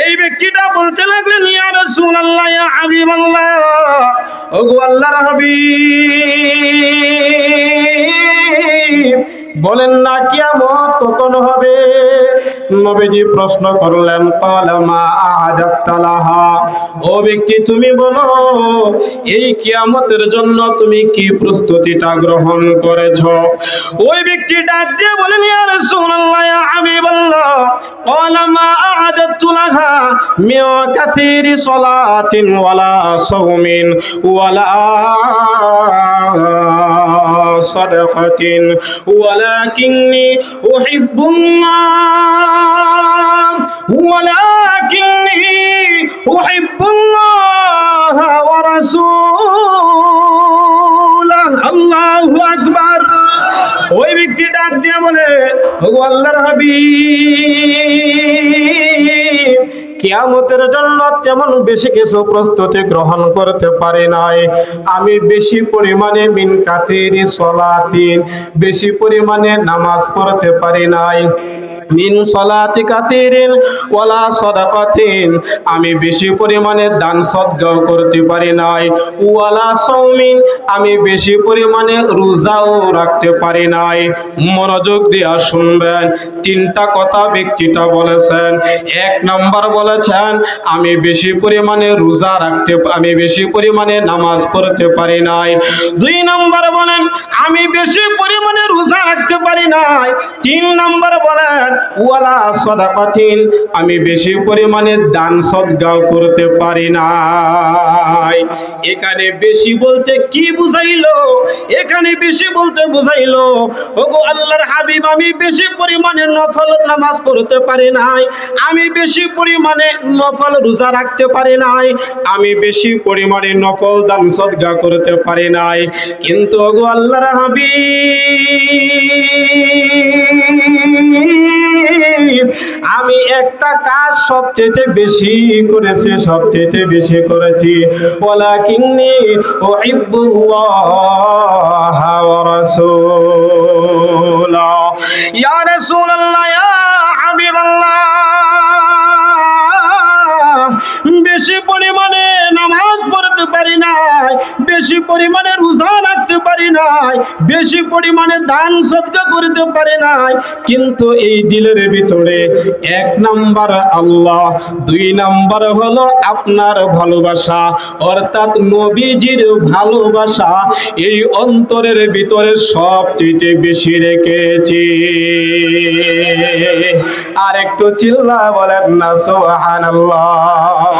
এই ব্যক্তিটা বলতে লাগলেন, ইয়া রাসূলুল্লাহ, ইয়া হাবিবাল্লাহ। ওগো আল্লাহর হাবিব, বলেন না কিয়ামত কখন হবে? নবীজি প্রশ্ন করলেন কালামা আহাদাতালাহা ও ব্যক্তি, তুমি বলো, এই কিয়ামতের জন্য তুমি কি প্রস্তুতিটা গ্রহণ করেছ? ওই ব্যক্তি ডাক দিয়ে বলেন, ইয়া রাসূলুল্লাহ, ইয়া হাবিবাল্লাহ কালামা আহাদাতুলাহা মিয়া কাথিরি সালাতিন ওয়ালা সাওমিন ওয়ালা صدقة ولكني أحب الله ولكني أحب الله ورسوله الله أكبر ওই ব্যক্তি ডাক দিয়ে বলে ও আল্লাহর হাবিব কিয়ামতের জন্য তেমন বেশি কিছু প্রস্তুতি গ্রহণ করতে পারি নাই। আমি বেশি পরিমাণে মিন কাতেরি সলাতিন, বেশি পরিমাণে নামাজ পড়তে পারি নাই। মিন সলাতি কাতিরিন ওয়ালা সাদাকাতিন। আমি বেশি পরিমাণে দান সদগাও করতে পারি নাই। ওয়ালা সৌমিন আমি বেশি পরিমাণে রোজাও রাখতে পারি নাই। মনোযোগ দিয়া শুনবেন। তিনটা কথা ব্যক্তিটা বলেছেন। এক নাম্বার বলেছেন, আমি বেশি পরিমাণে রোজা রাখতে, আমি বেশি পরিমাণে নামাজ পড়তে পারি নাই। দুই নাম্বার বলেন, আমি বেশি পরিমাণে রোজা রাখতে পারি নাই। তিন নাম্বার বলেন ওয়ালা সদাকাতিন, আমি বেশি পরিমাণে দান সদগাও করতে পারি নাই। এখানে বেশি বলতে কি বুঝাইলো? এখানে বেশি বলতে বুঝাইলো, ওগো আল্লাহর হাবিব, আমি বেশি পরিমাণে নফল নামাজ পড়তে পারি নাই। আমি বেশি পরিমাণে নফল রোজা রাখতে পারি নাই। আমি বেশি পরিমাণে নফল দান সদগা করতে পারি নাই। কিন্তু ওগো আল্লাহর হাবিব আমি একটা কাজ সবচেয়ে বেশি করেছি, সবচেয়ে বেশি করেছি। ওলা কিন্নি ও ইয়া বেশি পরিমাণে নামাজ পড়তে পারি নাই, বেশি পরিমাণে রোজা নাই বেশি পরিমাণে দান সদকা করতে পারি নাই। কিন্তু এই দিলের ভিতরে এক নাম্বার আল্লাহ, দুই নাম্বার হলো আপনার ভালোবাসা। অর্থাৎ নবীজির ভালোবাসা এই অন্তরের ভিতরে সবচেয়ে বেশি রেখেছি। আর একটু চিল্লা বলেন না, সুবহানাল্লাহ।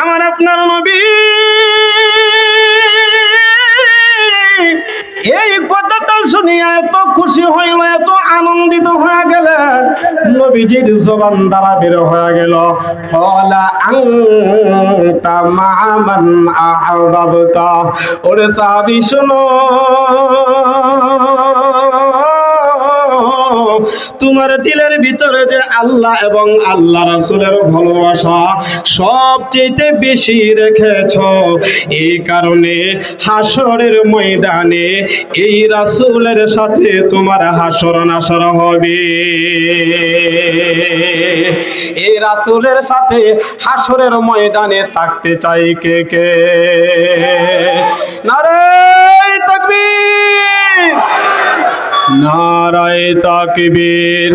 আমার আপনার নবী এই কথাটা শুনিয়া এত খুশি হইল, এত আনন্দিত হয়ে গেল, নবীজির জবান দ্বারা বের হয়ে গেল। ফলা আংতা মামান আহবাবতা। ওরে সাহাবি, শোনো। তোমার দিলের ভিতরে যে আল্লাহ এবং আল্লাহ রাসূলের ভালোবাসা সবচেয়ে বেশি রেখেছ এই কারণে হাসরের ময়দানে এই রাসূলের সাথে তোমার হাসর নাসর হবে। এই রাসূলের সাথে হাসরের ময়দানে থাকতে চাই কে কে? নারে তাকবীর নারায় তাকবীর।